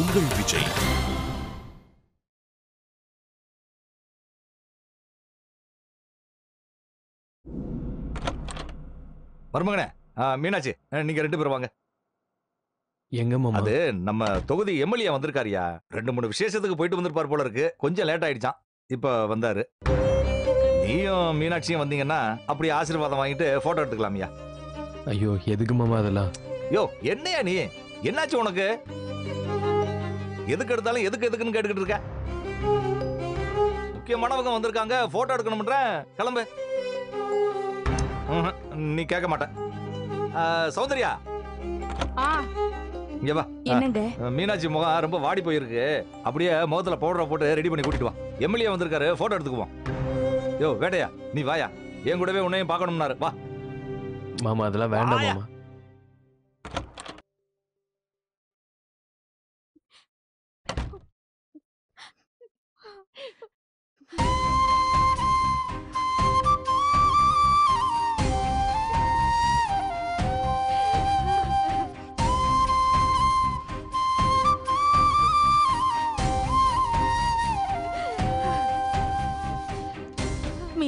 உங்கள் விஜய். மருமகனே மீனாட்சி நீங்க ரெண்டு பேரும் வாங்க. எங்க அது நம்ம தொகுதி எம்எல்ஏ வந்திருக்காருயா ரெண்டு மூணு விசேஷத்துக்கு போயிட்டு வந்திருப்பார் போல இருக்கு. கொஞ்சம் லேட் ஆயிடுச்சான் இப்ப வந்தாரு. நீயும் மீனாட்சியும் வந்தீங்கன்னா அப்படி ஆசீர்வாதம் வாங்கிட்டு போட்டோ எடுத்துக்கலாம்யா ஐயோ எதுக்கு மாமா அதெல்லாம்? யோ என்னையா நீ? என்னாச்சு உனக்கு? எதுக்கு எடுத்தாலும் எதுக்கு எதுக்குன்னு கேட்டுக்கிட்டு இருக்க? முக்கியமானவங்க வந்திருக்காங்க. போட்டோ எடுக்கணும்ன்ற? கிளம்பு. நீ கேட்க மாட்ட. ஆ, சௌந்தர்யா. ஆ. இங்க வா. மீனாட்சி முகம் ரொம்ப வாடி போயிருக்கு. அப்படியே முகத்துல பவுடரை போட்டு ரெடி பண்ணி கூட்டிட்டு வா. எம்எல்ஏ வந்திருக்காரு போட்டோ எடுத்துக்குவோம். யோ வேட்டையா நீ வாயா. என் கூடவே உன்னையும் பார்க்கணும்னாரு. வா. மாமா அதெல்லாம் வேண்டாம். மாமா.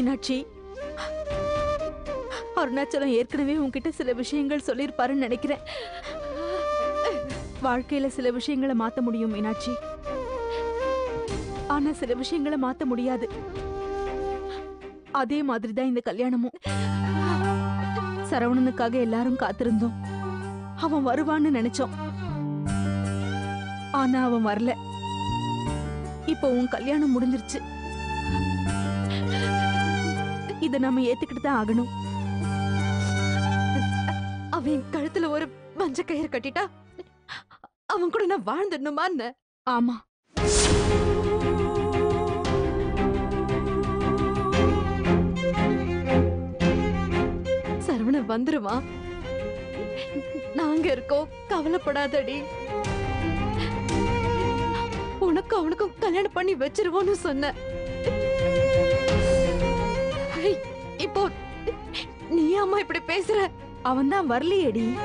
மீனாட்சி. அருணாச்சலம் ஏற்கனவே உன்கிட்ட சில விஷயங்கள் சொல்லியிருப்பாருன்னு நினைக்கிறேன். வாழ்க்கையில சில விஷயங்களை மாத்த முடியும் மீனாட்சி. ஆனா சில விஷயங்களை மாத்த முடியாது. அதே மாதிரி தான் இந்த கல்யாணமும். சரவணனுக்காக எல்லாரும் காத்திருந்தோம். அவன் வருவான்னு நினைச்சோம். ஆனா அவன் வரல. இப்போ உன் கல்யாணம் முடிஞ்சிருச்சு. இத நம்ம ஏத்துக்கிட்டு தான் ஆகணும். அவன் கழுத்துல ஒரு மஞ்ச கயிறு கட்டிட்டா அவன் கூட நான் வாழ்ந்துடணுமா ஆமா. சரவணன் வந்துருவான் நாங்க இருக்கோம் கவலைப்படாதடி. உனக்கு அவனுக்கும் கல்யாணம் பண்ணி வச்சிருவோன்னு சொன்ன நீ அம்மா இப்படி பேசுற? அவன் தான் வரலையேடி.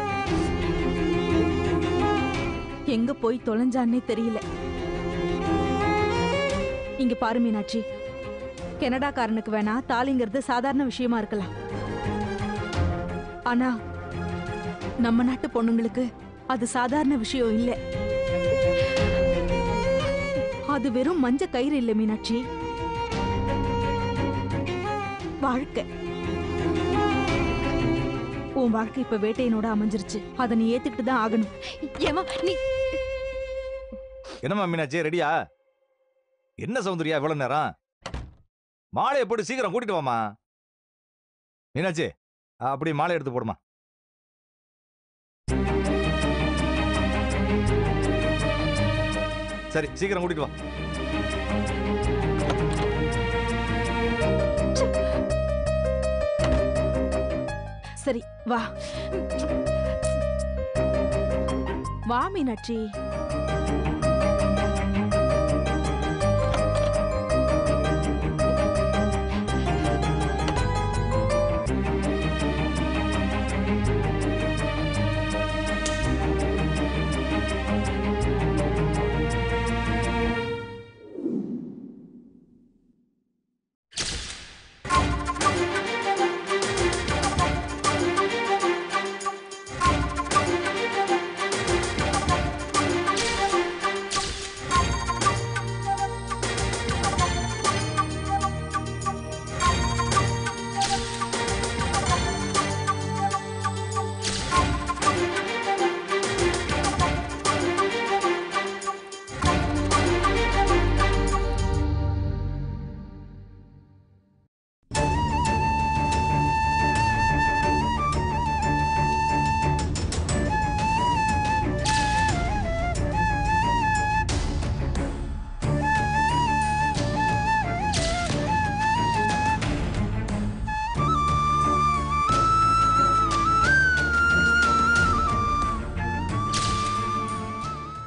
எங்க போய் தொலைஞ்சான்னே தெரியல. இங்க பாரு மீனாட்சி. கனடாக்காரனுக்கு வேணா தாலிங்கிறது சாதாரண விஷயமா இருக்கலாம். ஆனா நம்ம நாட்டு பொண்ணுங்களுக்கு அது சாதாரண விஷயம் இல்ல. அது வெறும் மஞ்ச கயிறு இல்ல மீனாட்சி. வாழ்க்கை. உன் வாழ்க்கை இப்ப வேட்டையனோட அமைஞ்சிருச்சு. அதை நீ ஏத்துக்கிட்டு தான் ஆகணும். ஏமா நீ என்னம்மா மீனாட்சி ரெடியா? என்ன சௌந்தர்யா இவ்வளவு நேரம்? மாலையை போட்டு சீக்கிரம் கூட்டிட்டு வாமா மீனாட்சி ஆ, அப்படி மாலை எடுத்து போடுமா சரி சீக்கிரம் கூட்டிட்டு வா. சரி வா. வா மீனாட்சி.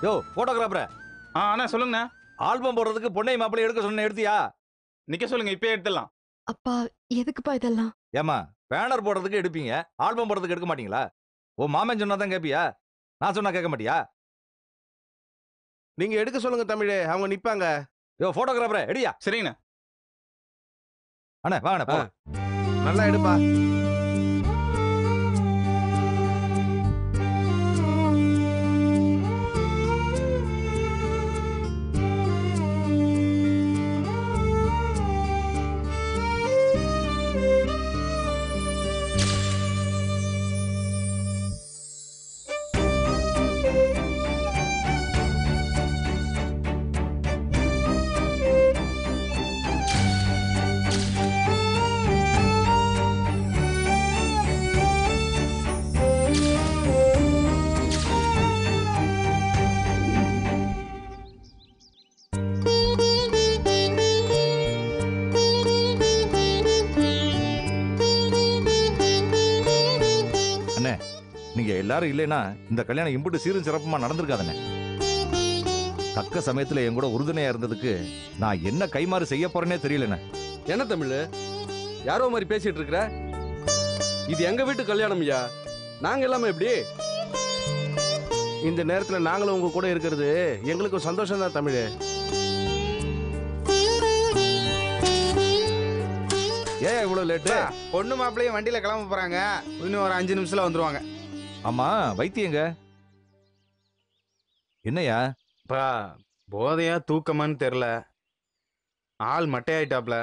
யோ போட்டோகிராஃபர் ஆ அண்ணா சொல்லுங்கண்ணா. ஆல்பம் போடுறதுக்கு பொண்ணை மாப்பிள்ளை எடுக்க சொன்ன எடுத்தியா? நிக்க சொல்லுங்க இப்பயே எடுத்துடலாம். அப்பா எதுக்குப்பா இதெல்லாம்? ஏமா பேனர் போடுறதுக்கு எடுப்பீங்க ஆல்பம் போடுறதுக்கு எடுக்க மாட்டீங்களா? ஓ மாமன் சொன்னா தான் கேப்பியா? நான் சொன்னா கேட்க மாட்டியா? நீங்க எடுக்க சொல்லுங்க தமிழே அவங்க நிப்பாங்க. யோ போட்டோகிராஃபரே எடியா? சரிங்கண்ணே. அண்ணே வாங்கண்ணே. நல்லா எடுப்பா. எல்லாரும் இல்லைன்னா இந்த கல்யாணம் இம்புட்டு சீரும் சிறப்புமா நடந்திருக்காதுண்ணே தக்க சமயத்துல என் கூட உறுதுணையா இருந்ததுக்கு நான் என்ன கைமாறு செய்ய போறேனே தெரியலண்ணே. என்ன தமிழ்? யாரோ மாதிரி பேசிட்டு இருக்கிற? இது எங்க வீட்டு கல்யாணம் ஐயா? நாங்க எல்லாமே எப்படி? இந்த நேரத்துல நாங்களும் உங்க கூட இருக்கிறது எங்களுக்கு சந்தோஷம் தான் தமிழ். ஏன் இவ்வளவு லேட்டு பொண்ணு மாப்பிள்ளையும் வண்டியில கிளம்ப போறாங்க. இன்னும் ஒரு அஞ்சு நிமிஷத்துல வந்துருவாங்க. ஆமா வைத்தியங்க. என்னையா பா போதையா தூக்கமான்னு தெரில. ஆள் மட்டையாயிட்டாப்ல.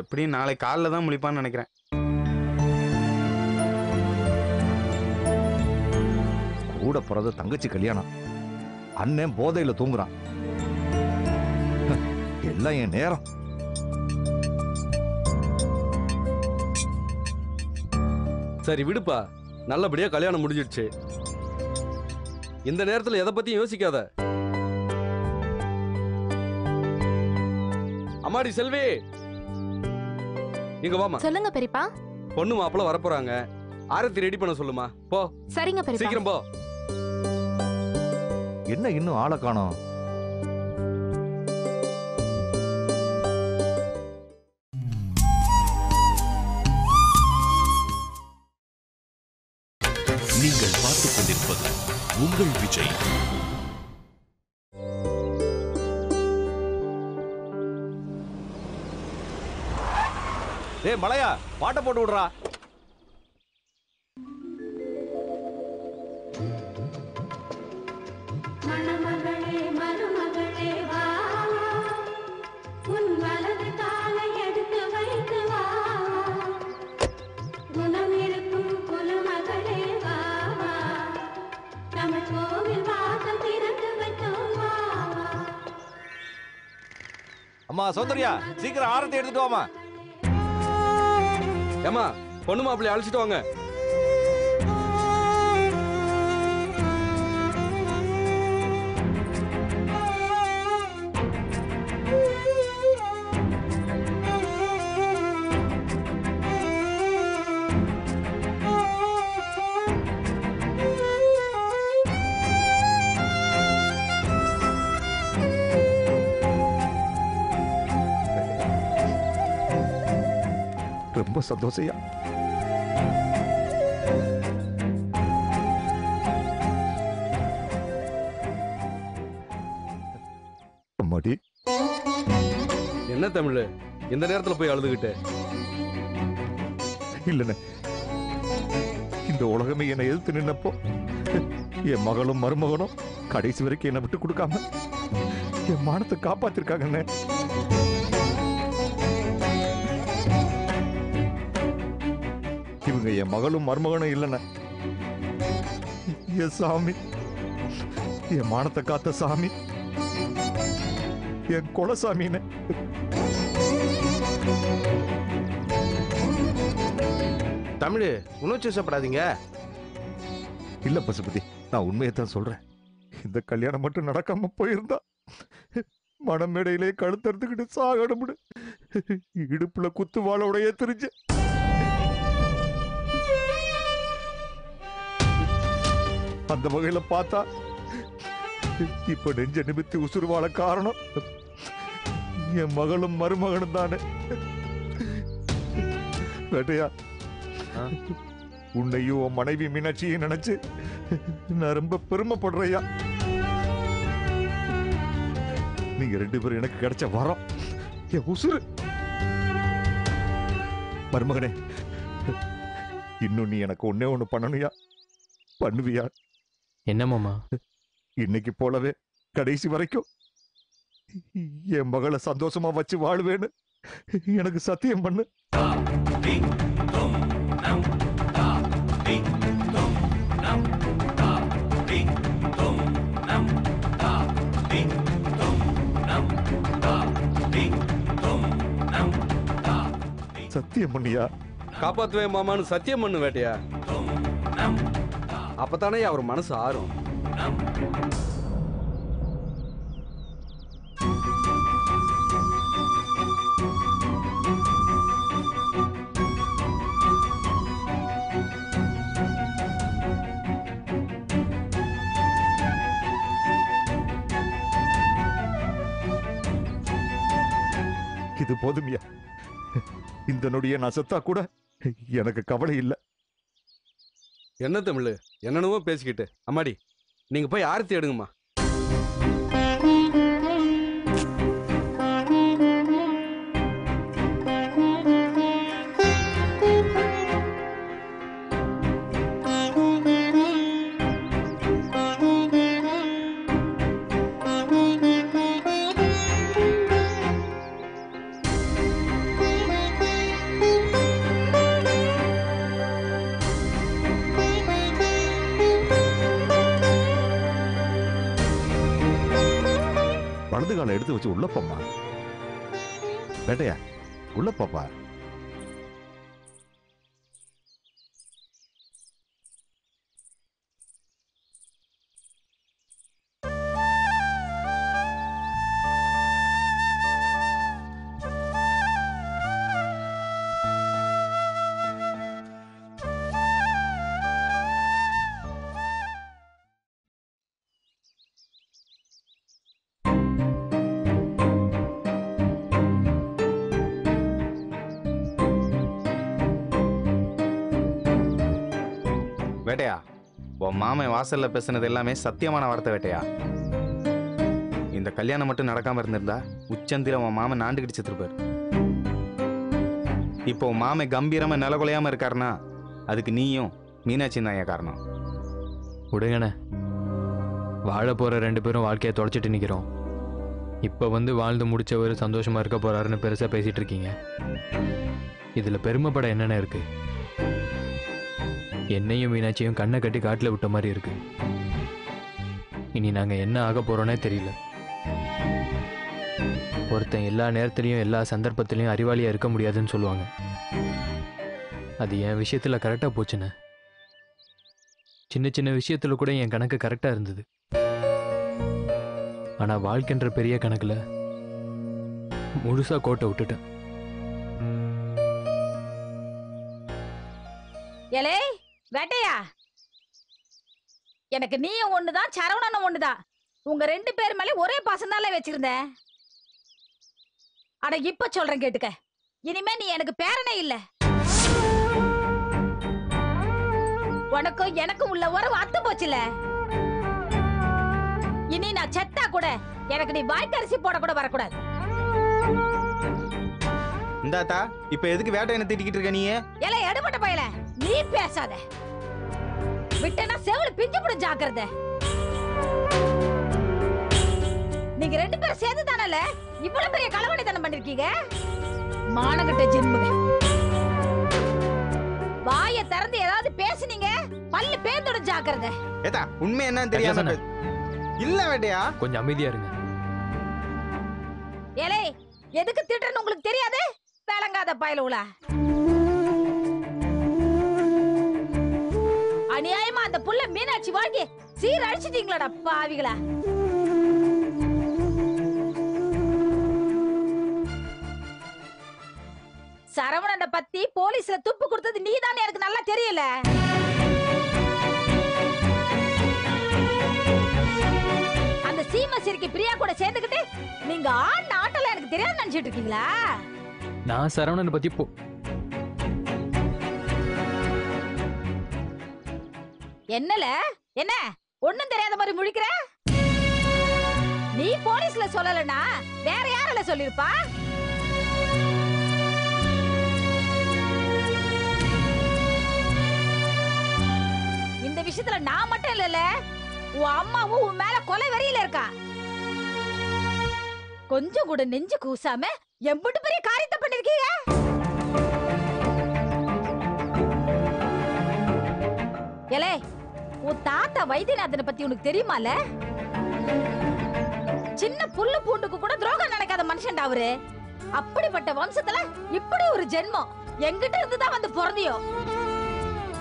எப்படியும் நாளை காலைல தான் முழிப்பான்னு நினைக்கிறேன். கூட பிறந்த தங்கச்சி கல்யாணம். அண்ணன் போதையில தூங்குறான். எல்லாம் என் நேரம். சரி விடுப்பா. நல்லபடியா கல்யாணம் முடிஞ்சிடுச்சு. இந்த நேரத்துல எதை பத்தியும் யோசிக்காத. அம்மாடி செல்வி. இங்க வாமா சொல்லுங்க பெரியப்பா. பொண்ணு மாப்பிள்ள வரப்போறாங்க. ஆரத்தி ரெடி பண்ண சொல்லுமா. போ. சரிங்க பெரியப்பா. சீக்கிரம் போ. என்ன இன்னும் ஆளை காணோம்? நீங்கள் பார்த்துக் கொண்டிருப்பது உங்கள் விஜய். ஏ மலையா பாட்டை போட்டு விடுறா. அம்மா சௌந்தர்யா சீக்கிரம் ஆரத்தை எடுத்துட்டு வாமா ஏமா பொண்ணு மாப்பிள்ளைய அழைச்சிட்டு வாங்க. ரொம்ப சந்தோஷயா அம்மாடி. என்ன தமிழ்? இந்த நேரத்துல போய் அழுதுகிட்டு. இல்லைண்ணே. இந்த உலகமே என்னை எதிர்த்து நின்னப்போ என் மகளும் மருமகனும் கடைசி வரைக்கும் என்னை விட்டு கொடுக்காம என் மானத்தை காப்பாத்திருக்காங்கண்ணே. இவங்க என் மகளும் மருமகனும் இல்லைண்ணே. என் சாமி என் மானத்தை காத்த சாமி என் குலசாமின்னு. தமிழ் உணர்ச்சி வசப்படாதீங்க. இல்ல பசுபதி நான் உண்மையை தான் சொல்றேன். இந்த கல்யாணம் மட்டும் நடக்காம போயிருந்தா மணமேடையிலே கழுத்தறுத்துக்கிட்டு சாகணும்னு இடுப்புல குத்து வாழோடைய தெரிஞ்ச அந்த வகையில பார்த்தா இப்ப நெஞ்ச நிமித்தி உசுறு வாழ காரணம். என் மகளும் மருமகனும் தானே. வேட்டையா உன்னையும் உன் மனைவி மீனாட்சியும் நினைச்சு நான் ரொம்ப பெருமைப்படுறையா? நீங்க ரெண்டு பேரும் எனக்கு கிடைச்ச வரம் என் உசுரு மருமகனே இன்னும் நீ எனக்கு ஒண்ணே ஒண்ணு பண்ணணுயா பண்ணுவியா? என்ன மாமா? இன்னைக்கு போலவே கடைசி வரைக்கும். என் மகளை சந்தோஷமா வச்சு வாழுவேன்னு எனக்கு சத்தியம் பண்ணு. சத்தியம் பண்ணியா? காப்பாத்துவேன் மாமான்னு சத்தியம் பண்ணு வேட்டையா. அப்பதானே அவர் மனசு ஆறும். இது போதுமியா இந்த நொடியை நான் செத்தா கூட எனக்கு கவலை இல்லை. என்ன தமிழ்? என்னென்னவோ பேசிக்கிட்டு. அம்மாடி நீங்கள் போய் ஆரத்தி எடுங்கம்மா. வேட்டையா உள்ள பாப்பா. வேட்டையா? உன் மாமன் வாசல்ல பேசுனது எல்லாமே சத்தியமான வார்த்தை வேட்டையா? இந்த கல்யாணம் மட்டும் நடக்காம இருந்திருந்தா உச்சந்தில உன் மாமன் நாண்டுகிட்டு செத்துருப்பாரு. இப்போ உன் மாமன் கம்பீரமா நிலகுலையாம இருக்காருன்னா அதுக்கு நீயும் மீனாட்சி தான் காரணம். விடுங்கண்ணே. வாழ போற ரெண்டு பேரும் வாழ்க்கையை தொலைச்சிட்டு நிக்கிறோம். இப்ப வந்து வாழ்ந்து முடிச்சவர் சந்தோஷமா இருக்க போறாருன்னு பெருசா பேசிட்டு இருக்கீங்க. இதுல பெருமைப்பட என்னென்ன இருக்கு? என்னையும் மீனாட்சியும் கண்ணை கட்டி காட்டில் விட்ட மாதிரி இருக்கு. இனி நாங்கள் என்ன ஆக போகிறோன்னே தெரியல. ஒருத்தன் எல்லா நேரத்துலையும் எல்லா சந்தர்ப்பத்திலையும் அறிவாளியாக இருக்க முடியாதுன்னு சொல்லுவாங்க. அது என் விஷயத்தில் கரெக்டாக போச்சுண்ணே சின்ன சின்ன விஷயத்தில் கூட என் கணக்கு கரெக்டாக இருந்தது. ஆனால் வாழ்க்கைன்ற பெரிய கணக்கில் முழுசாக கோட்டை விட்டுட்டேன். ஏலே வேட்டையா? எனக்கு நீயும் ஒண்ணுதான் சரவணனும் ஒண்ணுதான். உங்க ரெண்டு பேர் மேல ஒரே பாசம் வச்சிருந்தேன் அட இப்ப சொல்றேன் கேட்டுக்க. இனிமே நீ எனக்கு பேரனே இல்ல. உனக்கும் எனக்கும் உள்ள உறவு அத்து போச்சுல. இனி நான் செத்தா கூட எனக்கு நீ வாய்க்கரிசி போட கூட வரக்கூடாது. இந்தாத்தா இப்ப எதுக்கு வேட்டை என்ன திட்டிக்கிட்டு இருக்க நீ ஏலே எடுபட்ட பயல. நீ பேசாத. விட்டனா செவில பிஞ்சு புடி ஜாக்கிரத. நீங்க ரெண்டு பேரும் சேர்ந்து தானல இவ்வளவு பெரிய களவாணித்தனம் பண்ணிருக்கீங்க? மானகட்ட ஜென்முக வாய திறந்து ஏதாவது பேசுனீங்க பல்லு பேந்தோட ஜாக்கிரத. ஏத்தா உண்மை என்னன்னு தெரியாம இல்ல வேட்டையா? கொஞ்சம் அமைதியா இருங்க. ஏலே எதுக்கு திட்டுறன்னு உங்களுக்கு தெரியாது? விளங்காத பயலுல அநியாயமா அந்த புள்ள மீனாட்சி வாழ்க்கை சீரழிச்சிட்டீங்களாடா பாவிகளா? சரவணனை பத்தி போலீஸ்ல துப்பு கொடுத்தது நீதான் எனக்கு நல்லா தெரியல. அந்த சீம சிரிக்கி பிரியா கூட சேர்ந்துக்கிட்டு நீங்க ஆண்ட ஆட்டல எனக்கு தெரியாது நினைச்சிட்டு இருக்கீங்களா? நான் சரவணனை பத்தி என்னல? என்ன? ஒண்ணும் தெரியாத மாதிரி முழிக்கிற? நீ போலீஸ்ல சொல்லலனா வேற யாரால சொல்லிருப்பா? இந்த விஷயத்துல நான் மட்டும் இல்லல உன் அம்மாவும் உன் மேல கொலை வெறியில இருக்கா? கொஞ்சம் கூட நெஞ்சு கூசாம எம்பிட்டு பெரிய காரியத்தை பண்ணிருக்கீங்க? ஏலே உன் தாத்தா வைத்தியநாதனை பத்தி உனக்கு தெரியுமால? சின்ன புல்லு பூண்டுக்கு கூட துரோகம் நடக்காத மனுஷன்டா அவரு. அப்படிப்பட்ட வம்சத்துல இப்படி ஒரு ஜென்மம் எங்கிட்ட இருந்து தான் வந்து பிறந்தியோ?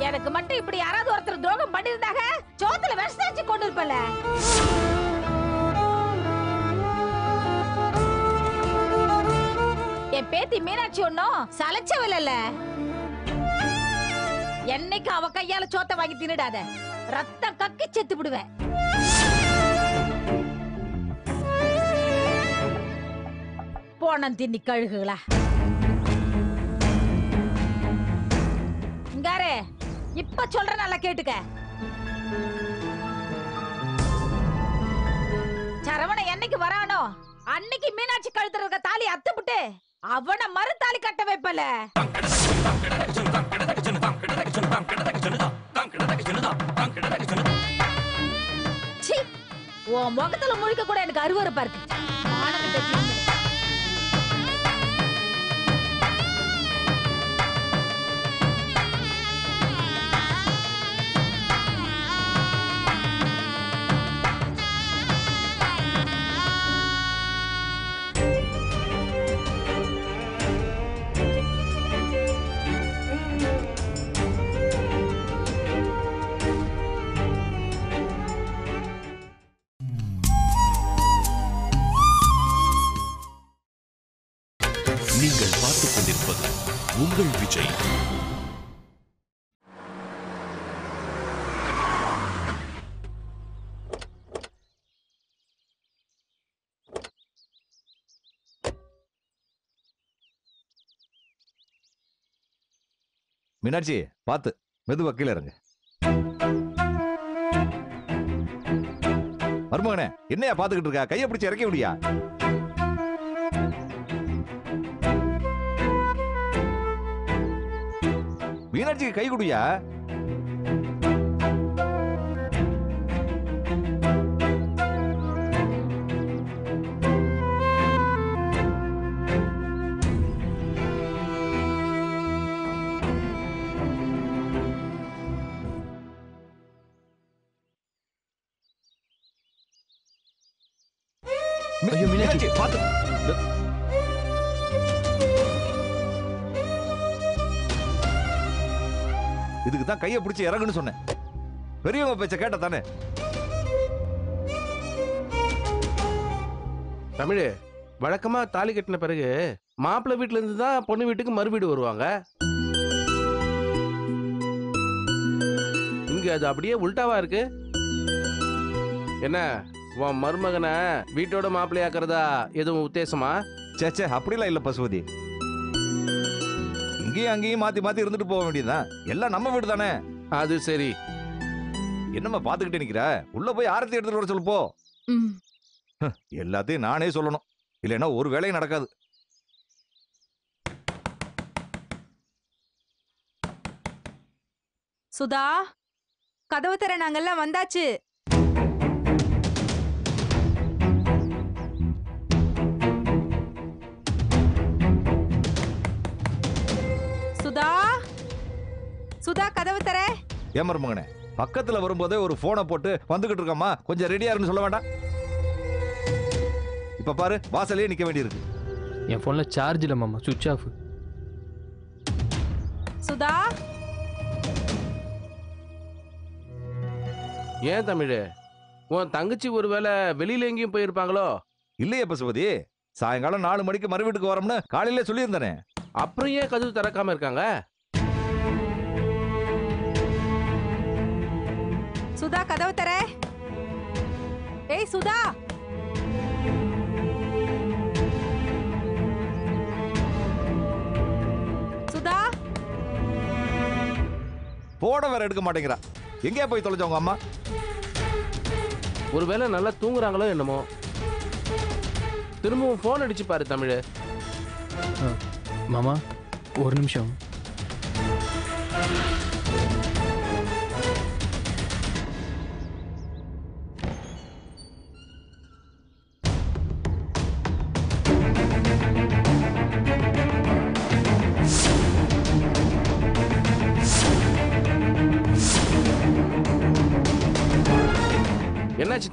எனக்கு மட்டும் இப்படி யாராவது ஒருத்தர் துரோகம் பண்ணிருந்தாங்க சோத்துல விஷத்தை வச்சு கொண்டு இருப்பல என் பேத்தி மீனாட்சி ஒன்னும் சலைச்சவள் என்னைக்கு அவ கையால சோத்த வாங்கி தின்னுடாத. ரத்தம் கக்கி செத்து விடுவேன் போனன் தின்னி கழுகுகளா இங்காரே இப்ப சொல்ற நல்லா கேட்டுக்க சரவணன் என்னைக்கு வரானோ அன்னைக்கு மீனாட்சி கழுத்துல இருக்க தாலி அத்துப்புட்டு அவன மறு தாலி கட்ட வைப்பல சீ, உன் முகத்துல முழிக்க கூட எனக்கு அருவருப்பா இருக்கு. மீனாட்சி பார்த்து மெதுவா கீழே இருங்க மருமகனே என்னையா பாத்துக்கிட்டு இருக்கா? கையை பிடிச்சி இறக்கி விடியா? மீனாட்சிக்கு கை குடியா இதுக்கு தான் கையை பிடிச்சு இறங்குன்னு சொன்னேன். பெரியவங்க பேச்ச கேட்ட தானே தமிழ் வழக்கமா தாலி கட்டின பிறகு மாப்பிள்ளை வீட்ல இருந்து தான் பொண்ணு வீட்டுக்கு மறு வீடு வருவாங்க? இங்க அது அப்படியே உல்டாவா இருக்கு. என்ன உன் மருமகனை வீட்டோட மாப்பிள்ளையாக்குறதா எதுவும் உத்தேசமா? சே சே அப்படிலாம் இல்ல பசுபதி. இங்கேயும் அங்கேயும் மாத்தி மாத்தி இருந்துட்டு போக வேண்டியதுதான். எல்லாம் நம்ம வீடு தானே? அது சரி. என்னம்மா பாத்துக்கிட்டே நிக்கிற? உள்ள போய் ஆரத்தி எடுத்துட்டு வர சொல்லு போ. எல்லாத்தையும் நானே சொல்லணும். இல்லைன்னா ஒரு வேலையும் நடக்காது. சுதா கதவு தர நாங்கெல்லாம் வந்தாச்சு. சுதா கதவு தர. ஏன் மருமகனே? பக்கத்துல வரும்போதே ஒரு போனை போட்டு வந்துகிட்டு இருக்கம்மா. கொஞ்சம் ரெடியா இருன்னு சொல்ல வேண்டாம். இப்ப பாரு வாசலே நிக்க வேண்டியிருக்கு. என் ஃபோனில் சார்ஜ் இல்லை மாமா சுவிட்ச் ஆஃப் சுதா? ஏன் தமிழ்? உன் தங்கச்சி ஒருவேளை வெளியில எங்கேயும் போயிருப்பாங்களோ? இல்லையே பசுபதி. சாயங்காலம் நாலு மணிக்கு மறு வீட்டுக்கு வரோம்னு காலையில சொல்லியிருந்தானே. அப்புறம் ஏன் கதவு திறக்காம இருக்காங்க? சுதா கதவு தர. ஏய் சுதா. சுதா. போட வேற எடுக்க மாட்டேங்கிறா. எங்கேயா போய் தொலைச்சவங்க அம்மா? ஒருவேளை நல்லா தூங்குறாங்களோ என்னமோ. திரும்பவும் ஃபோன் அடிச்சு பாரு தமிழ். மாமா ஒரு நிமிஷம்.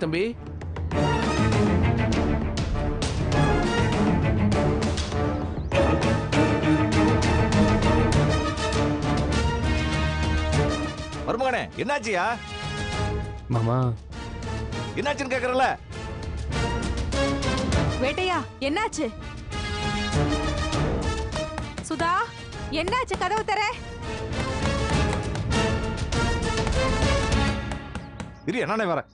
தம்பி. மருமகனே என்னாச்சியா? மாமா. என்னாச்சுன்னு கேக்குறல வேட்டையா என்னாச்சு? சுதா என்னாச்சு கதவு தர இரு என்னண்ணே வரேன்